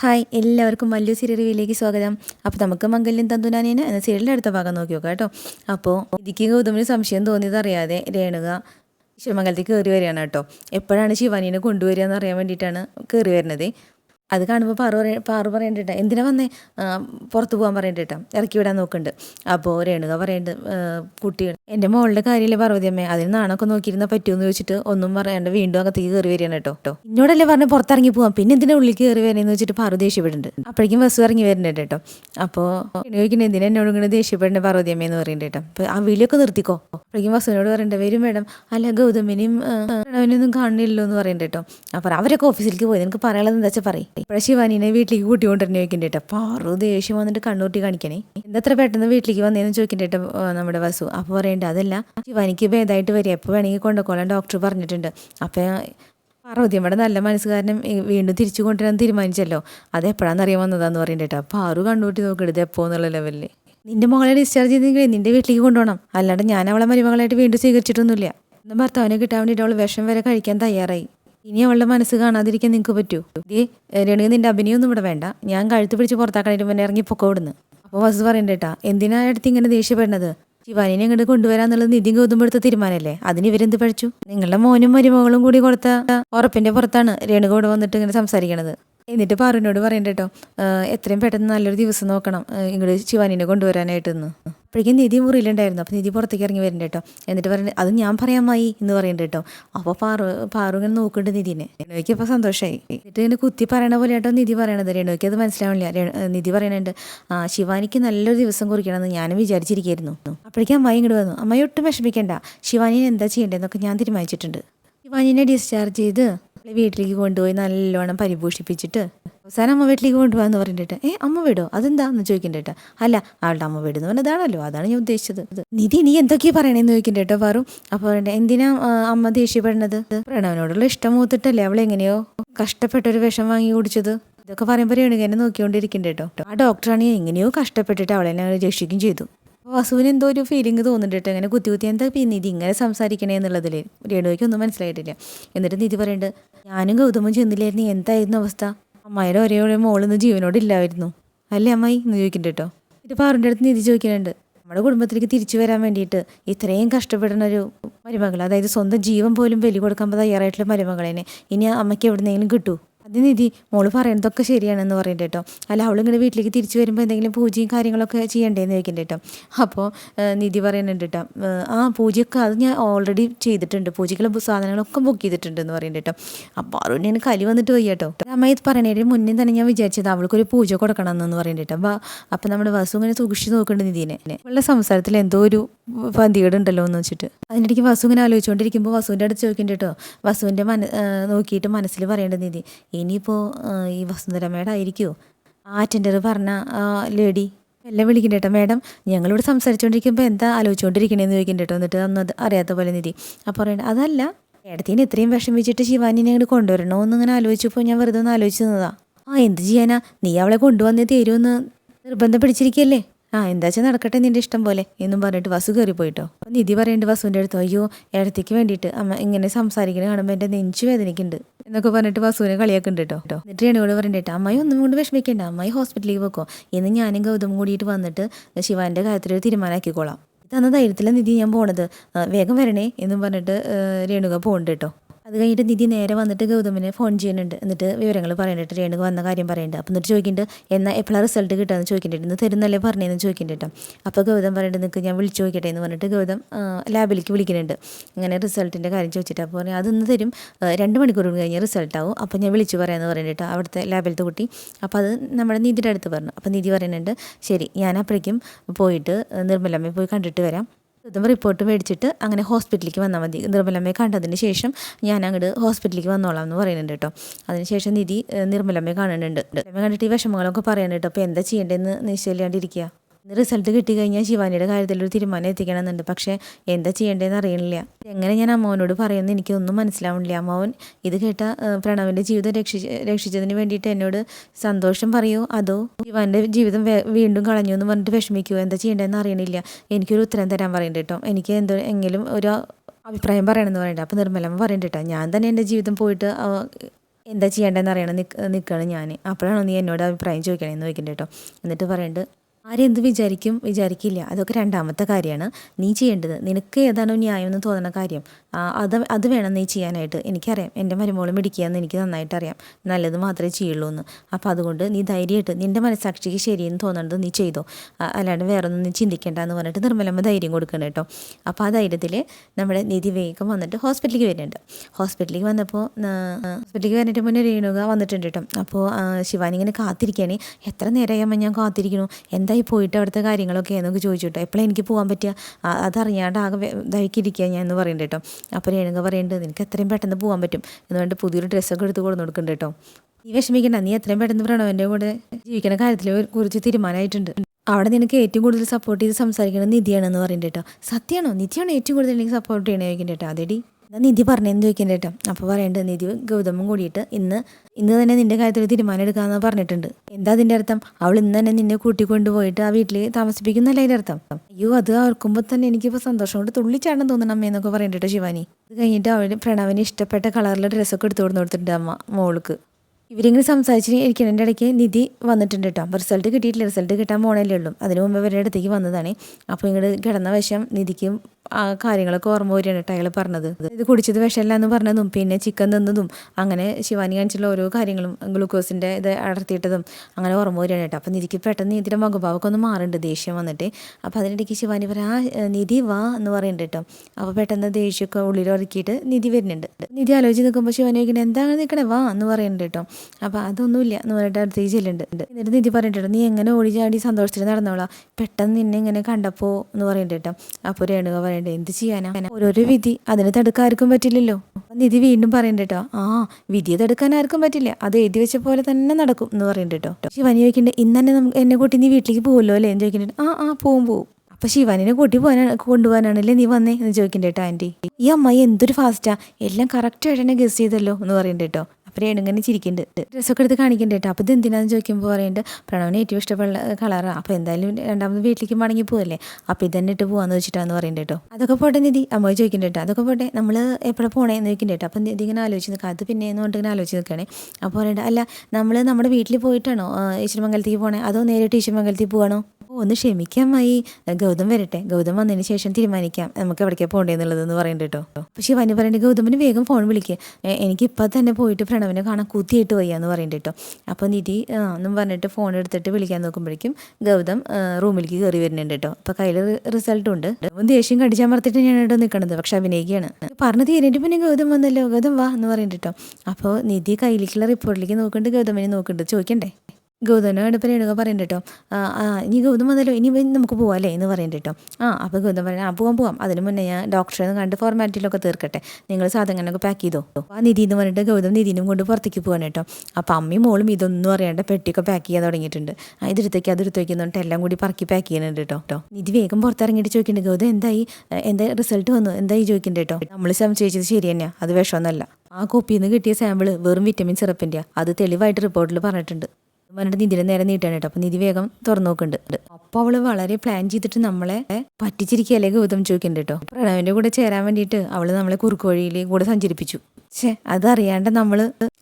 Hi എല്ലാവർക്കും Mallu serial സ്വാഗതം. അപ്പോൾ നമുക്ക് മംഗല്യം തന്തുനാനേന എന്ന സീരിയലിന്റെ അടുത്ത ഭാഗം നോക്കി നോക്കാം കേട്ടോ. അപ്പോൾ ഇതിക്ക് ഗൗതമിന് സംശയം തോന്നിയത് അറിയാതെ രേണുക ശിവമംഗലത്തിൽ കയറി വരികയാണ് കേട്ടോ. എപ്പോഴാണ് ശിവാനീനെ കൊണ്ടുവരിക എന്ന് അറിയാൻ വേണ്ടിയിട്ടാണ് കയറി വരുന്നത്. അത് കാണുമ്പോൾ പാറു പറയ പാറു പറയേണ്ടിട്ട എന്തിനാ വന്നേ? പുറത്ത് പോകാൻ പറയേണ്ടിട്ടാ ഇറക്കി വിടാൻ നോക്കുന്നുണ്ട്. അപ്പോൾ രേണുക പറയേണ്ട കുട്ടികൾ എന്റെ മോളുടെ കാര്യമല്ലേ പാർവതിയമ്മേ? അതിൽ നാണൊക്കെ നോക്കിയിരുന്നാൽ പറ്റുമെന്ന് ചോദിച്ചിട്ട് ഒന്നും പറയാണ്ട് വീണ്ടും അകത്തേക്ക് കയറി വരികയാണ് കേട്ടോ. എന്നോടല്ലേ പറഞ്ഞ് പുറത്തിറങ്ങി പോവാം. പിന്നെ എന്തിനാ ഉള്ളിൽ കയറി വരണേന്ന് വെച്ചിട്ട് പാറു ദേഷ്യപ്പെടുന്നുണ്ട്. അപ്പോഴേക്കും ബസ് ഇറങ്ങി വരുന്നുണ്ട് കേട്ടോ. അപ്പോൾ ചോദിക്കുന്നത് എന്തിനാ എന്നോട് ഇങ്ങനെ ദേഷ്യപ്പെടേണ്ട പാർവതിയമ്മ എന്ന് പറയുന്നുണ്ട് കേട്ടോ. അപ്പോൾ ആ വിളിയൊക്കെ നിർത്തിക്കോ. അപ്പോഴേക്കും ബസ്സിനോട് പറയണ്ടേ വരും മേഡം. അല്ല ഗൗതമിനെയും അവനൊന്നും കാണില്ലല്ലോ എന്ന് പറയുന്നുണ്ട് കേട്ടോ. അപ്പോൾ അവരൊക്കെ ഓഫീസിലേക്ക് പോയി. നിനക്ക് പറയാനുള്ളത് എന്താ വെച്ചാൽ പറയും. ഇപ്പോഴെ ശിവാനിനെ വീട്ടിലേക്ക് കൂട്ടിക്കൊണ്ടിരുന്ന ചോദിക്കുന്നുണ്ട് കേട്ടോ. പാറു ദേഷ്യം വന്നിട്ട് കണ്ണൂട്ടി കാണിക്കണേ. എന്താ അത്ര പെട്ടെന്ന് വീട്ടിലേക്ക് വന്നേന്ന് ചോദിക്കുന്നുണ്ട് കേട്ടോ നമ്മുടെ വസു അപ്പോൾ പറയണ്ട അതല്ല ശിവാനിക്ക് ഭേദമായിട്ട് വരിക. എപ്പോൾ വേണമെങ്കിൽ കൊണ്ടുപോകാൻ ഡോക്ടർ പറഞ്ഞിട്ടുണ്ട്. അപ്പം ഇവിടെ നല്ല മനസ്സുകാരനും വീണ്ടും തിരിച്ചു കൊണ്ടുവരാൻ തീരുമാനിച്ചല്ലോ. അത് എപ്പോഴാണെന്ന് അറിയാൻ വന്നതാന്ന് പറയുന്നുണ്ട് കേട്ടോ. ആറു കണ്ടുപിട്ടി നോക്കിയിട്ട് എപ്പോൾ എന്നുള്ള ലെവലിൽ നിന്റെ മകളെ ഡിസ്ചാർജ് ചെയ്തെങ്കിൽ നിന്റെ വീട്ടിലേക്ക് കൊണ്ടുപോകണം. അല്ലാണ്ട് ഞാൻ അവളെ മരുമകളായിട്ട് വീണ്ടും സ്വീകരിച്ചിട്ടൊന്നുമില്ല. എന്ന ഭർത്താവിനെ കിട്ടാൻ വേണ്ടിയിട്ട് അവൾ വിഷം വരെ കഴിക്കാൻ തയ്യാറായി. ഇനി അവളുടെ മനസ്സ് കാണാതിരിക്കാൻ നിങ്ങൾക്ക് പറ്റൂ. ഇതേ രേണുക നിന്റെ അഭിനയൊന്നും ഇവിടെ വേണ്ട. ഞാൻ കഴുത്ത് പിടിച്ച് പുറത്താക്കാനായിട്ട് പിന്നെ ഇറങ്ങി പൊക്കോ ഇവിടുന്ന്. അപ്പോൾ വസു പറയണ്ടേട്ടാ എന്തിനാ അടുത്ത് ഇങ്ങനെ ദേഷ്യപ്പെടുന്നത്? ശിവാനിനെ ഇങ്ങോട്ട് കൊണ്ടുവരാന്നുള്ളത് നിധി ഗൗതമ എടുത്ത തീരുമാനമല്ലേ അതിന് ഇവരെന്ത് പഴിച്ചു നിങ്ങളുടെ മോനും മരുമകളും കൂടി കൊടുത്ത ഉറപ്പിന്റെ പുറത്താണ് രേണുക ഇവിടെ വന്നിട്ട് ഇങ്ങനെ സംസാരിക്കണത്. എന്നിട്ട് പാറുവിനോട് പറയണ്ട കേട്ടോ എത്രയും പെട്ടെന്ന് നല്ലൊരു ദിവസം നോക്കണം ഇങ്ങോട്ട് ശിവാനിനെ കൊണ്ടുവരാനായിട്ട് എന്ന് അപ്പോഴേക്കും നിധി മുറിയിലുണ്ടായിരുന്നു അപ്പോൾ നിധി പുറത്തേക്ക് ഇറങ്ങി വരുന്നുണ്ട് കേട്ടോ. എന്നിട്ട് പറയുന്നത് അത് ഞാൻ പറയാമായി എന്ന് പറയുന്നുണ്ട് കേട്ടോ. അപ്പോൾ പാറു പാറു ഇങ്ങനെ നോക്കുന്നുണ്ട് നിധിനെ. രേണുവയ്ക്ക് അപ്പോൾ സന്തോഷമായി എന്നിട്ട് ഇങ്ങനെ കുത്തി പറയണ പോലെ കേട്ടോ നിധി പറയണത്. രേണുവയ്ക്ക് അത് മനസ്സിലാവില്ല നിധി പറയണുണ്ട് ആ ശിവാനിക്ക് നല്ലൊരു ദിവസം കുറിക്കണമെന്ന് ഞാനും വിചാരിച്ചിരിക്കുകയായിരുന്നു അപ്പോഴേക്കും അമ്മായി ഇങ്ങോട്ട് വന്നു. അമ്മായി ഒട്ടും വിഷമിക്കേണ്ട. ശിവാനിനെ എന്താ ചെയ്യേണ്ടതെന്നൊക്കെ ഞാൻ തീരുമാനിച്ചിട്ടുണ്ട്. ശിവാനിനെ ഡിസ്ചാർജ് ചെയ്ത് വീട്ടിലേക്ക് കൊണ്ടുപോയി നല്ലോണം പരിപോഷിപ്പിച്ചിട്ട് അവസാനം അമ്മ വീട്ടിലേക്ക് കൊണ്ടുപോകാന്ന് പറഞ്ഞിട്ട് ഏ അമ്മ വീടോ? അതെന്താ എന്ന് ചോദിക്കണ്ടേട്ടാ അല്ല അവളുടെ അമ്മ വീട് എന്ന് പറഞ്ഞതാണല്ലോ അതാണ് ഞാൻ ഉദ്ദേശിച്ചത്. നിധി നീ എന്തൊക്കെയാ പറയണേന്ന് ചോദിക്കണ്ടേട്ടോ പാറു. അപ്പോൾ എന്തിനാ അമ്മ ദേഷ്യപ്പെടുന്നത്? പ്രണവനോടുള്ള ഇഷ്ടം മൂത്തിട്ടല്ലേ അവൾ എങ്ങനെയോ കഷ്ടപ്പെട്ട ഒരു വിഷം വാങ്ങി കുടിച്ചത്. ഇതൊക്കെ പറയുമ്പോൾ എന്നെ നോക്കിക്കൊണ്ടിരിക്കണ്ടേ കേട്ടോ ആ ഡോക്ടറാണെങ്കിൽ എങ്ങനെയോ കഷ്ടപ്പെട്ടിട്ട് അവളെ എന്നെ രക്ഷിക്കുകയും ചെയ്തു. വസുവിന് എന്തോ ഒരു ഫീലിംഗ് തോന്നുന്നുണ്ട് അങ്ങനെ കുത്തി കുത്തി എന്താ പിന്നെ നിധി ഇങ്ങനെ സംസാരിക്കണേ എന്നുള്ളതിൽ? രേണുവയ്ക്ക് ഒന്നും മനസ്സിലായിട്ടില്ല. എന്നിട്ട് നിധി പറയുന്നുണ്ട് ഞാനും ഗൗതമും ചെന്നില്ലായിരുന്നു എന്തായിരുന്നു അവസ്ഥ? അമ്മായിയുടെ ഒരേ ഒരേ മോളിന്ന് ജീവനോട് ഇല്ലായിരുന്നു. അല്ലേ അമ്മായി? എന്ന് ചോദിക്കുന്നുണ്ട് കേട്ടോ ഇത് പാറിന്റെ അടുത്ത് നിധി ചോദിക്കുന്നുണ്ട് നമ്മുടെ കുടുംബത്തിലേക്ക് തിരിച്ചു വരാൻ വേണ്ടിയിട്ട് ഇത്രയും കഷ്ടപ്പെടുന്ന ഒരു മരുമകൾ അതായത് സ്വന്തം ജീവൻ പോലും ബലി കൊടുക്കാൻ തയ്യാറായിട്ടുള്ള മരുമകളേനെ ഇനി അമ്മയ്ക്ക് എവിടെന്നെങ്കിലും കിട്ടൂ? അത് നിധി മോൾ പറയുന്നതൊക്കെ ശരിയാണെന്ന് പറയുന്നുണ്ട് കേട്ടോ. അല്ല അവളിങ്ങനെ വീട്ടിലേക്ക് തിരിച്ചു വരുമ്പോൾ എന്തെങ്കിലും പൂജയും കാര്യങ്ങളൊക്കെ ചെയ്യണ്ടേന്ന് ചോദിക്കുന്നുണ്ട് കേട്ടോ. അപ്പോൾ നിധി പറയുന്നുണ്ട് കേട്ടോ ആ പൂജയൊക്കെ അത് ഞാൻ ഓൾറെഡി ചെയ്തിട്ടുണ്ട്. പൂജയ്ക്കുള്ള സാധനങ്ങളൊക്കെ ബുക്ക് ചെയ്തിട്ടുണ്ട് എന്ന് പറയുന്നുണ്ട് കേട്ടോ. അപ്പോൾ അരുണിന് കലി വന്നിട്ട് വയ്യ കേട്ടോ. അമ്മ ഇത് പറയണേന് മുന്നേ തന്നെ ഞാൻ വിചാരിച്ചത് അവൾക്കൊരു പൂജ കൊടുക്കണം എന്ന് പറയുന്നുണ്ട് കേട്ടോ. അപ്പം നമ്മുടെ വസു ഇങ്ങനെ സൂക്ഷിച്ച് നോക്കുന്നുണ്ട് നിധിനെ. അവളുടെ സംസാരത്തിൽ എന്തോ ഒരു പന്തികേടുണ്ടല്ലോ എന്ന് വെച്ചിട്ട്. അതിനിടയ്ക്ക് വസു ഇങ്ങനെ ആലോചിച്ചുകൊണ്ടിരിക്കുമ്പോൾ വസുവിന്റെ അടുത്ത് ചോദിക്കുന്നുണ്ട് കേട്ടോ. വസുവിന്റെ മന നോക്കിയിട്ട് മനസ്സിൽ പറയേണ്ടത് നിധി ഇനിയിപ്പോൾ ഈ വസുന്ധര മേഡം ആയിരിക്കുമോ ആ അറ്റൻഡർ പറഞ്ഞ ലേഡി എല്ലാം വിളിക്കണ്ട കേട്ടോ മാഡം ഞങ്ങളിവിടെ സംസാരിച്ചുകൊണ്ടിരിക്കുമ്പോൾ എന്താ ആലോചിച്ചുകൊണ്ടിരിക്കണേന്ന് ചോദിക്കണ്ട കേട്ടോ എന്നിട്ട് അന്ന് അറിയാത്ത പോലെ നിധി അപ്പോൾ പറയണ്ട അതല്ല ഏടത്തിന് ഇത്രയും വിഷമിച്ചിട്ട് ശിവാനിനെ അങ്ങോട്ട് കൊണ്ടുവരണോ എന്നിങ്ങനെ ആലോചിച്ചപ്പോൾ ഞാൻ വെറുതെ ഒന്ന് ആലോചിച്ച് നിന്നതാ. ആ എന്ത് ചെയ്യാനാ? നീ അവളെ കൊണ്ടുവന്നേ തീരുമെന്ന് നിർബന്ധം പിടിച്ചിരിക്കല്ലേ? ആ എന്താ വെച്ചാൽ നടക്കട്ടെ നിന്റെ ഇഷ്ടം പോലെ എന്നും പറഞ്ഞിട്ട് വസു കയറി പോയിട്ടോ. അപ്പോൾ നിധി പറയേണ്ടത് വസുവിന്റെ അടുത്ത് അയ്യോ ഇടത്തേക്ക് വേണ്ടിയിട്ട് അമ്മ ഇങ്ങനെ സംസാരിക്കണ കാണുമ്പോൾ എന്റെ നെഞ്ചു വേദനിക്കുന്നുണ്ട് എന്നൊക്കെ പറഞ്ഞിട്ട് വസുവിനെ കളിയാക്കുന്നുണ്ട് കേട്ടോ. എന്നിട്ട് രേണുയോട് പറഞ്ഞിട്ട് അമ്മായി ഒന്നും കൊണ്ട് വിഷമിക്കേണ്ട അമ്മായി ഹോസ്പിറ്റലിൽ പോക്കോ. ഇന്ന് ഞാനും ഗൗതം കൂടിയിട്ട് വന്നിട്ട് ശിവാന്റെ കാര്യത്തിൽ ഒരു തീരുമാനമാക്കിക്കോളാം തന്ന ധൈര്യത്തിലെ നിധി ഞാൻ പോണത്. വേഗം വരണേ എന്നും പറഞ്ഞിട്ട് രേണുക പോകുന്നുണ്ട് കേട്ടോ. അത് കഴിഞ്ഞിട്ട് നിധി നേരെ വന്നിട്ട് ഗൗതമിനെ ഫോൺ ചെയ്യുന്നുണ്ട്. എന്നിട്ട് വിവരങ്ങൾ പറയുന്നുണ്ട്. രേണുക വന്ന കാര്യം പറയുന്നുണ്ട്. അപ്പം എന്നിട്ട് ചോദിക്കുന്നുണ്ട് എന്നാൽ എപ്പോഴാണ് റിസൾട്ട് കിട്ടുകയെന്ന് ചോദിക്കുന്നുണ്ട്. ഇന്ന് തരുന്നല്ലേ പറഞ്ഞതെന്ന് ചോദിക്കുന്നുണ്ട് അപ്പോൾ ഗൗതം പറയുന്നുണ്ട് നിനക്ക് ഞാൻ വിളിച്ചു ചോദിക്കട്ടെ എന്ന് പറഞ്ഞിട്ട് ഗൗതം ലാബിലേക്ക് വിളിക്കുന്നുണ്ട്. അങ്ങനെ റിസൾട്ടിന്റെ കാര്യം ചോദിച്ചിട്ട് അപ്പോൾ പറഞ്ഞു അതൊന്ന് തരും. രണ്ട് മണിക്കൂർ കഴിഞ്ഞ് റിസൾട്ട് ആവും. അപ്പോൾ ഞാൻ വിളിച്ചു പറയാമെന്ന് പറഞ്ഞിട്ട് അവിടുത്തെ ലാബിലത്തെ കുട്ടി. അപ്പോൾ അത് നമ്മുടെ നിധിയുടെ അടുത്ത് പറഞ്ഞു. അപ്പോൾ നിധി പറയുന്നുണ്ട് ശരി ഞാൻ അപ്പോഴേക്കും പോയിട്ട് നിർമ്മലമ്മയെ പോയി കണ്ടിട്ട് വരാം. ഇതും റിപ്പോർട്ട് മേടിച്ചിട്ട് അങ്ങനെ ഹോസ്പിറ്റലിലേക്ക് വന്നാൽ മതി. നിർമ്മലമ്മയെ കണ്ടതിന് ശേഷം ഞാൻ അങ്ങോട്ട് ഹോസ്പിറ്റലിലേക്ക് വന്നോളാം എന്ന് പറയുന്നുണ്ട് കേട്ടോ. അതിനുശേഷം നിധി നിർമ്മലമ്മയെ കാണുന്നുണ്ട്. നിർമ്മലമ്മ കണ്ടിട്ട് ഈ വിഷമങ്ങളൊക്കെ പറയുന്നുണ്ട് അപ്പോൾ എന്താ ചെയ്യേണ്ടതെന്ന് നിശ്ചയില്ലാണ്ടിരിക്കുക റിസൾട്ട് കിട്ടിക്കഴിഞ്ഞാൽ ശിവാനിയുടെ കാര്യത്തിൽ ഒരു തീരുമാനം എത്തിക്കണമെന്നുണ്ട്. പക്ഷേ എന്താ ചെയ്യേണ്ടതെന്ന് അറിയണില്ല. എങ്ങനെ ഞാൻ അമ്മാവനോട് പറയുമെന്ന് എനിക്കൊന്നും മനസ്സിലാവുന്നില്ല അമ്മാവൻ ഇത് കേട്ട പ്രണവിന്റെ ജീവിതം രക്ഷിച്ച് രക്ഷിച്ചതിന് വേണ്ടിയിട്ട് എന്നോട് സന്തോഷം പറയോ? അതോ ശിവാന്റെ ജീവിതം വീണ്ടും കളഞ്ഞു എന്ന് പറഞ്ഞിട്ട് വിഷമിക്കുമോ എന്താ ചെയ്യേണ്ടതെന്ന് അറിയണില്ല. എനിക്കൊരു ഉത്തരം തരാൻ പറയുന്നുണ്ട് കേട്ടോ. എനിക്ക് എന്തോ എങ്കിലും ഒരു അഭിപ്രായം പറയണമെന്ന് പറയുന്നുണ്ട്. അപ്പോൾ നിർമ്മലമ്മ പറയുന്നുണ്ട് കേട്ടോ ഞാൻ തന്നെ എന്റെ ജീവിതം പോയിട്ട് എന്താ ചെയ്യേണ്ടതെന്ന് അറിയണം. നിൽക്ക നിൽക്കുകയാണ് ഞാൻ അപ്പോഴാണ് നീ എന്നോട് അഭിപ്രായം ചോദിക്കണേന്ന് ചോദിക്കണ്ട കേട്ടോ. എന്നിട്ട് പറയുന്നുണ്ട് ആരെന്ത് വിചാരിക്കും? വിചാരിക്കില്ല. അതൊക്കെ രണ്ടാമത്തെ കാര്യമാണ്. നീ ചെയ്യേണ്ടത് നിനക്ക് ഏതാണോ ന്യായം എന്ന് തോന്നുന്ന കാര്യം അത് അത് വേണം നീ ചെയ്യാനായിട്ട്. എനിക്കറിയാം. എന്റെ മരുമോളും പിടിക്കുകയെന്ന് എനിക്ക് നന്നായിട്ട് അറിയാം നല്ലത് മാത്രമേ ചെയ്യുള്ളൂ എന്ന് അപ്പോൾ അതുകൊണ്ട് നീ ധൈര്യമായിട്ട് നിന്റെ മനസ്സാക്ഷിക്ക് ശരിയെന്ന് തോന്നുന്നത് നീ ചെയ്തോ? അല്ലാണ്ട് വേറൊന്നും നീ ചിന്തിക്കേണ്ട എന്ന് പറഞ്ഞിട്ട് നിർമ്മലമ്മ ധൈര്യം കൊടുക്കണം കേട്ടോ. അപ്പോൾ ആ ധൈര്യത്തിൽ നമ്മുടെ നിധി വേഗം വന്നിട്ട് ഹോസ്പിറ്റലിലേക്ക് വരുന്നുണ്ട്. ഹോസ്പിറ്റലിലേക്ക് വന്നപ്പോൾ ഹോസ്പിറ്റലിലേക്ക് വന്നിട്ട് മുന്നേ രേണുക വന്നിട്ടുണ്ട് കേട്ടോ. അപ്പോൾ ശിവാനി ഇങ്ങനെ കാത്തിരിക്കുകയാണ്. എത്ര നേരമായമ്മ ഞാൻ കാത്തിരിക്കണു എന്തായി പോയിട്ട് അവിടുത്തെ കാര്യങ്ങളൊക്കെ എന്നൊക്കെ ചോദിച്ചു എപ്പോഴും എനിക്ക് പോകാൻ പറ്റുക? അതറിയാണ്ട് ആകെ ദഹിക്കിരിക്കുക ഞാൻ എന്ന് പറയുന്നുണ്ട് കേട്ടോ. അപ്പോൾ രേണുക പറയുന്നുണ്ട് നിനക്ക് എത്രയും പെട്ടെന്ന് പോകാൻ പറ്റും. എന്ന് പറഞ്ഞിട്ട് പുതിയൊരു ഡ്രസ്സൊക്കെ എടുത്ത് കൊണ്ടു കൊടുക്കുന്നുണ്ട് കേട്ടോ. നീ വിഷമിക്കണ്ട നീ എത്രയും പെട്ടെന്ന് പ്രണവന്റെ കൂടെ ജീവിക്കുന്ന കാര്യത്തിൽ കുറിച്ച് തീരുമാനമായിട്ടുണ്ട് അവിടെ നിനക്ക് ഏറ്റവും കൂടുതൽ സപ്പോർട്ട് ചെയ്ത് സംസാരിക്കുന്നത് നിധിയാണെന്ന് പറയുന്നുണ്ട് കേട്ടോ. സത്യമാണോ നിധിയാണോ ഏറ്റവും കൂടുതൽ എനിക്ക് സപ്പോർട്ട് ചെയ്യണേ കേട്ടോ. അതെടി. എന്നാ നിധി പറഞ്ഞതെന്ന് ചോദിക്കണ്ട കേട്ടോ. അപ്പോൾ പറയേണ്ടത് നിധി ഗൗതമും കൂടിയിട്ട് ഇന്ന് ഇന്ന് തന്നെ നിന്റെ കാര്യത്തിൽ തീരുമാനം എടുക്കാമെന്ന് പറഞ്ഞിട്ടുണ്ട്. എന്താ അതിന്റെ അർത്ഥം? അവൾ ഇന്ന് തന്നെ നിന്നെ കൂട്ടിക്കൊണ്ടുപോയിട്ട് ആ വീട്ടിൽ താമസിപ്പിക്കുന്നല്ല അതിന്റെ അർത്ഥം? അയ്യോ അത് ഓർക്കുമ്പോൾ തന്നെ എനിക്കിപ്പോൾ സന്തോഷം കൊണ്ട് തുള്ളിച്ചാടണം തോന്നണം അമ്മയെന്നൊക്കെ പറയണ്ടോ ശിവാനി. ഇത് കഴിഞ്ഞിട്ട് അവൾ പ്രണവിന് ഇഷ്ടപ്പെട്ട കളറിലെ ഡ്രസ്സൊക്കെ എടുത്തു കൊടുത്ത് കൊടുത്തിട്ടുണ്ട് അമ്മ മോൾക്ക്. ഇവരിങ്ങനെ സംസാരിച്ച് ഇരിക്കുന്നതിന്റെ ഇടയ്ക്ക് നിധി വന്നിട്ടുണ്ട് കേട്ടോ. അപ്പോൾ റിസൾട്ട് കിട്ടിയിട്ടില്ല. റിസൾട്ട് കിട്ടാൻ പോണല്ലേ ഉള്ളൂ. അതിന് മുമ്പ് ഇവരുടെ അടുത്തേക്ക് വന്നതാണ്. അപ്പോൾ ഇങ്ങോട്ട് കിടന്ന വശം നിധിക്കും ആ കാര്യങ്ങളൊക്കെ ഓർമ്മ വരികയാണ് കേട്ടോ അയാൾ പറഞ്ഞത്. ഇത് കുടിച്ചത് വിഷമല്ല എന്ന് പറഞ്ഞതും പിന്നെ ചിക്കൻ തിന്നതും അങ്ങനെ ശിവാനി കാണിച്ചുള്ള ഓരോ കാര്യങ്ങളും ഗ്ലൂക്കോസിന്റെ ഇത് അടർത്തിയിട്ടതും അങ്ങനെ ഓർമ്മ വരികയാണ് കേട്ടോ. അപ്പോൾ നിധിക്ക് പെട്ടെന്ന് നിധിയുടെ മുഖഭാവമൊക്കെ ഒന്ന് മാറുന്നുണ്ട് ദേഷ്യം വന്നിട്ട്. അപ്പോൾ അതിനിടയ്ക്ക് ശിവാനി പറയാം ആ നിധി വാ എന്ന് പറയുന്നുണ്ട് കേട്ടോ. അപ്പോൾ പെട്ടെന്ന് ദേഷ്യമൊക്കെ ഉള്ളിൽ ഉറക്കിയിട്ട് നിധി വരുന്നുണ്ട്. നിധി ആലോചിച്ച് നിൽക്കുമ്പോൾ ശിവാനി ചോദിക്കണേ എന്താണ് നിൽക്കണേ വാ എന്ന് പറയുന്നുണ്ട് കേട്ടോ. അപ്പോൾ അതൊന്നുമില്ല എന്ന് പറഞ്ഞിട്ട് അടുത്തേക്ക് ചെല്ലുന്നുണ്ട്. എന്നിട്ട് നിധി പറഞ്ഞിട്ടുണ്ട് നീ എങ്ങനെ ഓടി ചാടി സന്തോഷത്തിൽ നടന്നോളാം? പെട്ടെന്ന് നിന്നെ ഇങ്ങനെ കണ്ടപ്പോൾ എന്ന് പറയുന്നുണ്ട് കേട്ടോ. അപ്പോൾ രേണുക പറയണ്ടേ? എന്ത് ചെയ്യാനാ? ഓരോരോ വിധി. അതിനെ തടുക്കാൻ ആർക്കും പറ്റില്ലല്ലോ. നിധി വീണ്ടും പറയണ്ട കേട്ടോ ആ വിധിയെ തടുക്കാൻ ആർക്കും പറ്റില്ല. അത് എഴുതി വെച്ച പോലെ തന്നെ നടക്കും എന്ന് പറയണ്ട കേട്ടോ ശിവാനി ചോദിക്കണ്ട ഇന്ന് തന്നെ എന്നെ കൂട്ടി നീ വീട്ടിലേക്ക് പോകുമല്ലോ അല്ലേ? എന്ന് ചോദിക്കുന്നുണ്ട് ആ ആ പോവും പോവും. അപ്പൊ ശിവാനിനെ കൂട്ടി പോകാനാണ് കൊണ്ടുപോകാനാണല്ലേ നീ വന്നേ? എന്ന് ചോദിക്കണ്ട കേട്ടോ ഈ അമ്മായി എന്തൊരു ഫാസ്റ്റാ എല്ലാം കറക്റ്റായിട്ട് തന്നെ ഗസ് ചെയ്തല്ലോ എന്ന് പറയണ്ട കേട്ടോ അപ്പോൾ രേണുങ്ങനെ ചിരിക്കുന്നുണ്ട് ഡ്രസ്സൊക്കെ എടുത്ത് കാണിക്കണ്ടേ കേട്ടോ അപ്പോൾ ഇത് എന്തിനാന്ന് ചോദിക്കുമ്പോൾ പറയുന്നുണ്ട് പ്രണവിന് ഏറ്റവും ഇഷ്ടപ്പെട്ട കളറാണ് അപ്പോൾ എന്തായാലും രണ്ടാമത് വീട്ടിലേക്ക് മടങ്ങി പോവല്ലേ? അപ്പോൾ ഇതന്നെ ഇട്ട് പോകാമെന്ന് വെച്ചിട്ടാന്ന് പറയുന്നുണ്ട് കേട്ടോ അതൊക്കെ പോട്ടെ നിധി അമ്മ ചോദിക്കുന്നുണ്ട് കേട്ടോ അതൊക്കെ പോട്ടെ നമ്മൾ എപ്പോഴും പോണേന്ന് ചോദിക്കുന്നുണ്ട് കേട്ടോ അപ്പം നിധി ഇങ്ങനെ ആലോചിച്ച് നിൽക്കുക അത് പിന്നെ എന്ന് ഇങ്ങനെ ആലോചിച്ച് നിൽക്കുകയാണ് അപ്പോൾ പറയുന്നുണ്ട് അല്ല നമ്മൾ നമ്മുടെ വീട്ടിൽ പോയിട്ടാണോ ഈശ്വരമംഗലത്തേക്ക് പോകണേ അതോ നേരിട്ട് ഈശ്വരമംഗലത്തിൽ പോവാണോ? ഒന്ന് ക്ഷമിക്കാമായി ഗൗതം വരട്ടെ. ഗൗതം വന്നതിന് ശേഷം തീരുമാനിക്കാം. നമുക്ക് എവിടേക്കാണ് പോകേണ്ടതെന്നുള്ളതെന്ന് പറയണ്ട കേട്ടോ. അപ്പോൾ വന്യ പറയേണ്ടത് ഗൗതമിന് വേഗം ഫോൺ വിളിക്കുക എനിക്ക് ഇപ്പം തന്നെ പോയിട്ട് പ്രണവിനെ കാണാൻ കുത്തിയിട്ട് വയ്യാന്ന് പറയണ്ട കേട്ടോ. അപ്പോൾ നിധി എന്നും പറഞ്ഞിട്ട് ഫോൺ എടുത്തിട്ട് വിളിക്കാൻ നോക്കുമ്പോഴേക്കും ഗൗതം റൂമിലേക്ക് കയറി വരുന്നുണ്ട് കേട്ടോ. അപ്പോൾ കയ്യിൽ റിസൾട്ട് ഉണ്ട്. ദേഷ്യം കടിച്ചമർത്തിട്ട് ഞാൻ കേട്ടോ നിൽക്കണത് പക്ഷെ അഭിനയിക്കുകയാണ്. പറഞ്ഞു തീരേണ്ടി പിന്നെ ഗൗതം വന്നല്ലോ. ഗൗതം വാ എന്ന് പറയണ്ട കേട്ടോ. അപ്പോൾ നിധി കയ്യിലേക്കുള്ള റിപ്പോർട്ടിലേക്ക് നോക്കുന്നുണ്ട്. ഗൗതമിനെ നോക്കുന്നുണ്ട്. ചോദിക്കണ്ടേ? ഗൗതമിനെ എടുപ്പിനെ എടുക്കുക പറയണ്ട കേട്ടോ ആ ഇനി ഗൗതം വന്നല്ലോ ഇനി നമുക്ക് പോവാം അല്ലേ എന്ന് പറയുന്നുണ്ട് കേട്ടോ ആ അപ്പോൾ ഗൗതം പറയുന്നത് ആ പോകാൻ പോകാം അതിന് മുന്നേ ഞാൻ ഡോക്ടറെ ഒന്ന് കണ്ട് ഫോർമാലിറ്റിയിലൊക്കെ തീർക്കട്ടെ. നിങ്ങൾ സാധനങ്ങളൊക്കെ പാക്ക് ചെയ്തോ? ആ നിധി എന്ന് പറഞ്ഞിട്ട് ഗൗതം നിധിനും കൊണ്ട് പുറത്തേക്ക് പോകാൻ കേട്ടോ അപ്പോൾ അമ്മി മോളും ഇതൊന്നും അറിയാണ്ട് പെട്ടിയൊക്കെ പാക്ക് ചെയ്യാൻ തുടങ്ങിയിട്ടുണ്ട്. ആ ഇതെടുത്തേക്ക് അതെടുത്തേക്ക് എന്നിട്ട് എല്ലാം കൂടി പറക്കി പാക്ക് ചെയ്യുന്നുണ്ട് കേട്ടോ കേട്ടോ നിധി വേഗം പുറത്തിറങ്ങിയിട്ട് ചോദിക്കുന്നുണ്ട് ഗൗതം എന്തായി? എന്താ റിസൾട്ട് വന്നു? എന്തായി ചോദിക്കുന്നുണ്ട് കേട്ടോ നമ്മൾ സംശയിച്ചത് ശരി തന്നെയാ അത് വിഷമൊന്നല്ല ആ കോപ്പിയിൽ നിന്ന് കിട്ടിയ സാമ്പിൾ വെറും വിറ്റമിൻ സിറപ്പിന്റെ അത് തെളിവായിട്ട് റിപ്പോർട്ടിൽ പറഞ്ഞിട്ടുണ്ട്. പറഞ്ഞിട്ട് നിധിയുടെ നേരെ നീട്ടാണ് കേട്ടോ. അപ്പൊ നിധി വേഗം തുറന്നു നോക്കുന്നുണ്ട്. അപ്പൊ അവൾ വളരെ പ്ലാൻ ചെയ്തിട്ട് നമ്മളെ പറ്റിച്ചിരിക്കുകയല്ലേ ഗൗതം ചോദിക്കുന്നുണ്ട് കേട്ടോ. പ്രണവിന്റെ കൂടെ ചേരാൻ വേണ്ടിയിട്ട് അവൾ നമ്മളെ കുറുക്കുവഴിയിൽ കൂടെ സഞ്ചരിപ്പിച്ചു. ഛേ അതറിയാണ്ട് നമ്മൾ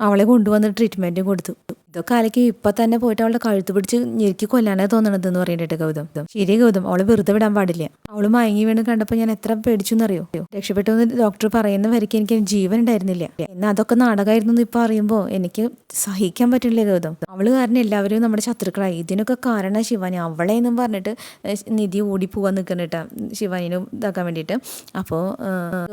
അവളെ കൊണ്ടുവന്ന് ട്രീറ്റ്മെന്റ് കൊടുത്തു. ഇതൊക്കെ ആലേക്ക് ഇപ്പൊ തന്നെ പോയിട്ട് അവളുടെ കഴുത്ത് പിടിച്ച് ഞെരുക്കി കൊല്ലാനാ തോന്നണത് എന്ന് പറയണ്ടിട്ട് ഗൗതം. ശരി ഗൗതം അവളെ വെറുതെ വിടാൻ പാടില്ല. അവൾ മയങ്ങി വീണ് കണ്ടപ്പോൾ ഞാൻ എത്ര പേടിച്ചു എന്നറിയോ രക്ഷപ്പെട്ടു എന്ന് ഡോക്ടർ പറയുന്ന വരയ്ക്ക് എനിക്ക് ജീവൻ ഉണ്ടായിരുന്നില്ല. എന്നാൽ അതൊക്കെ നാടകമായിരുന്നു എന്ന് ഇപ്പൊ അറിയുമ്പോൾ എനിക്ക് സഹിക്കാൻ പറ്റില്ല ഗൗതം. അവൾ കാരണം എല്ലാവരും നമ്മുടെ ശത്രുക്കളായി. ഇതിനൊക്കെ കാരണം ശിവാനി. അവളെ എന്നും പറഞ്ഞിട്ട് നിധി ഓടി പോവാൻ നിൽക്കുന്നുട്ടാ ശിവാനിനും ഇതാക്കാൻ വേണ്ടിയിട്ട്. അപ്പോൾ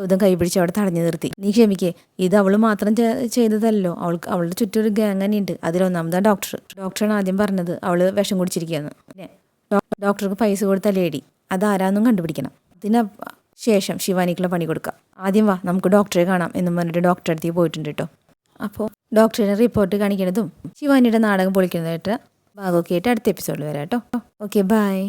ഗൗതം കൈപിടിച്ച് അവിടെ തടഞ്ഞു നിർത്തി. നീ ക്ഷമിക്കേ. ഇത് അവൾ മാത്രം ചെയ്തതല്ലോ. അവൾക്ക് അവളുടെ ചുറ്റും ഒരു ഗ്യാങ് തന്നെ ഉണ്ട് അതിലൊന്നാമതാ ഡോക്ടർ ഡോക്ടറാണ് ആദ്യം പറഞ്ഞത്. അവൾ വിഷം കുടിച്ചിരിക്കുകയെന്ന് പിന്നെ ഡോക്ടർക്ക് പൈസ കൊടുത്ത ലേഡി അതാരാന്നും കണ്ടുപിടിക്കണം. അതിന് ശേഷം ശിവാനിക്കുള്ള പണി കൊടുക്കാം. ആദ്യം വാ നമുക്ക് ഡോക്ടറെ കാണാം എന്നും പറഞ്ഞിട്ട് ഡോക്ടറെ അടുത്ത് പോയിട്ടുണ്ട് കേട്ടോ അപ്പോൾ ഡോക്ടറുടെ റിപ്പോർട്ട് കാണിക്കുന്നതും ശിവാനിയുടെ നാടകം പൊളിക്കുന്നതായിട്ട് ഭാഗമൊക്കെ ആയിട്ട് അടുത്ത എപ്പിസോഡിൽ വരാം കേട്ടോ ഓക്കെ ബൈ